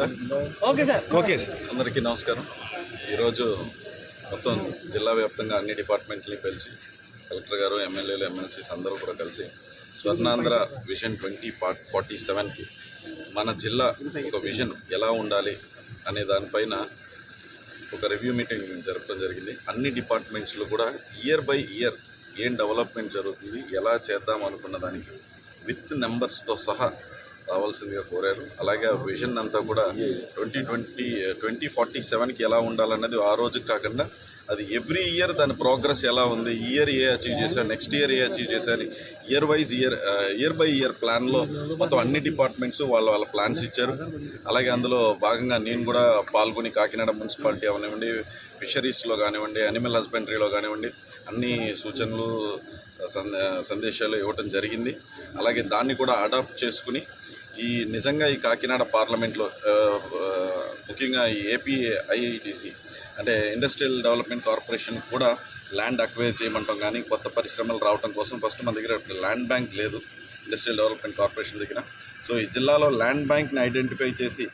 మాట్లాడచ్చా okay sir. Okay sir. అందరికీ నమస్కారం. ఈరోజు మొత్తం జిల్లా వ్యాప్తంగా అన్ని డిపార్ట్మెంట్ని పిలిచి కలెక్టర్ గారు ఎమ్మెల్యేలు ఎమ్మెల్సీస్ అందరూ కూడా కలిసి Swarnandhra vision twenty part forty సెవెన్కి మన జిల్లా ఒక విజన్ ఎలా ఉండాలి అనే దానిపైన ఒక రివ్యూ మీటింగ్ జరపడం జరిగింది. అన్ని డిపార్ట్మెంట్స్లో కూడా ఇయర్ బై ఇయర్ ఏం డెవలప్మెంట్ జరుగుతుంది ఎలా చేద్దాం అనుకున్న దానికి విత్ నెంబర్స్తో సహా రావాల్సిందిగా కోరారు. అలాగే ఆ విజన్ అంతా కూడా ట్వంటీ ట్వంటీ ట్వంటీ ఫార్టీ సెవెన్కి ఎలా ఉండాలన్నది ఆ రోజుకి కాకుండా అది ఎవ్రీ ఇయర్ దాని ప్రోగ్రెస్ ఎలా ఉంది ఇయర్ ఏ అచీవ్ చేశారు నెక్స్ట్ ఇయర్ ఏ అచీవ్ చేశారు year wise year year by year ప్లాన్లో మొత్తం అన్ని డిపార్ట్మెంట్స్ వాళ్ళ వాళ్ళ ప్లాన్స్ ఇచ్చారు. అలాగే అందులో భాగంగా నేను కూడా పాల్గొని కాకినాడ మున్సిపాలిటీ అవనివ్వండి ఫిషరీస్లో కానివ్వండి అనిమల్ హస్బెండరీలో కానివ్వండి అన్ని సూచనలు సందేశాలు ఇవ్వటం జరిగింది. అలాగే దాన్ని కూడా అడాప్ట్ చేసుకుని ఈ నిజంగా ఈ కాకినాడ పార్లమెంట్లో ముఖ్యంగా ఈ ఏపీ ఐఐటీసీ అంటే ఇండస్ట్రియల్ డెవలప్మెంట్ కార్పొరేషన్ కూడా ల్యాండ్ అక్వైర్ చేయమంటాం కానీ కొత్త పరిశ్రమలు రావడం కోసం ఫస్ట్ మన దగ్గర ల్యాండ్ బ్యాంక్ లేదు ఇండస్ట్రియల్ డెవలప్మెంట్ కార్పొరేషన్ దగ్గర. సో ఈ జిల్లాలో ల్యాండ్ బ్యాంక్ని ఐడెంటిఫై చేసి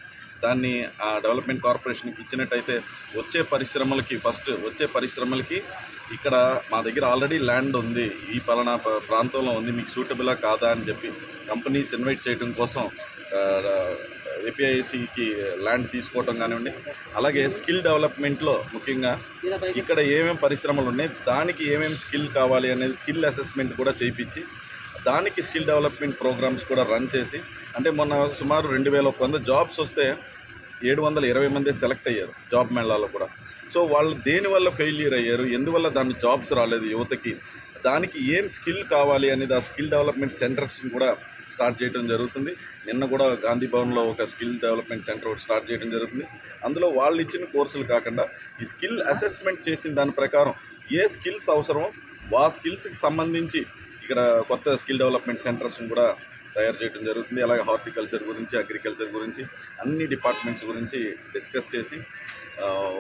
దాన్ని ఆ డెవలప్మెంట్ కార్పొరేషన్కి ఇచ్చినట్టయితే వచ్చే పరిశ్రమలకి ఫస్ట్ వచ్చే పరిశ్రమలకి ఇక్కడ మా దగ్గర ఆల్రెడీ ల్యాండ్ ఉంది. ఈ పలానా ప్రాంతంలో ఉంది. మీకు సూటబులా కాదా అని చెప్పి కంపెనీస్ ఇన్వైట్ చేయడం కోసం ఏపీఐసికి ల్యాండ్ తీసుకోవటం కానివ్వండి. అలాగే స్కిల్ డెవలప్మెంట్లో ముఖ్యంగా ఇక్కడ ఏమేమి పరిశ్రమలు ఉన్నాయి దానికి ఏమేమి స్కిల్ కావాలి అనేది స్కిల్ అసెస్మెంట్ కూడా చేయించి దానికి స్కిల్ డెవలప్మెంట్ ప్రోగ్రామ్స్ కూడా రన్ చేసి అంటే మొన్న సుమారు రెండు వేల ఒక వంద జాబ్స్ వస్తే ఏడు వందల ఇరవై మంది సెలెక్ట్ అయ్యారు జాబ్ మేళాలో కూడా. సో వాళ్ళు దేనివల్ల ఫెయిల్యూర్ అయ్యారు? ఎందువల్ల దాని జాబ్స్ రాలేదు యువతకి? దానికి ఏం స్కిల్ కావాలి అనేది ఆ స్కిల్ డెవలప్మెంట్ సెంటర్స్ని కూడా స్టార్ట్ చేయడం జరుగుతుంది. నిన్న కూడా గాంధీ భవన్లో ఒక స్కిల్ డెవలప్మెంట్ సెంటర్ ఒకటి స్టార్ట్ చేయడం జరుగుతుంది. అందులో వాళ్ళు ఇచ్చిన కోర్సులు కాకుండా ఈ స్కిల్ అసెస్మెంట్ చేసిన దాని ప్రకారం ఏ స్కిల్స్ అవసరమో ఆ స్కిల్స్కి సంబంధించి ఇక్కడ కొత్త స్కిల్ డెవలప్మెంట్ సెంటర్స్ని కూడా తయారు చేయడం జరుగుతుంది. అలాగే హార్టికల్చర్ గురించి అగ్రికల్చర్ గురించి అన్ని డిపార్ట్మెంట్స్ గురించి డిస్కస్ చేసి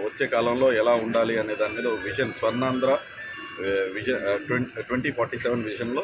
వచ్చే కాలంలో ఎలా ఉండాలి అనే దాని మీద vision Swarnandhra vision twenty twenty forty seven విజన్లో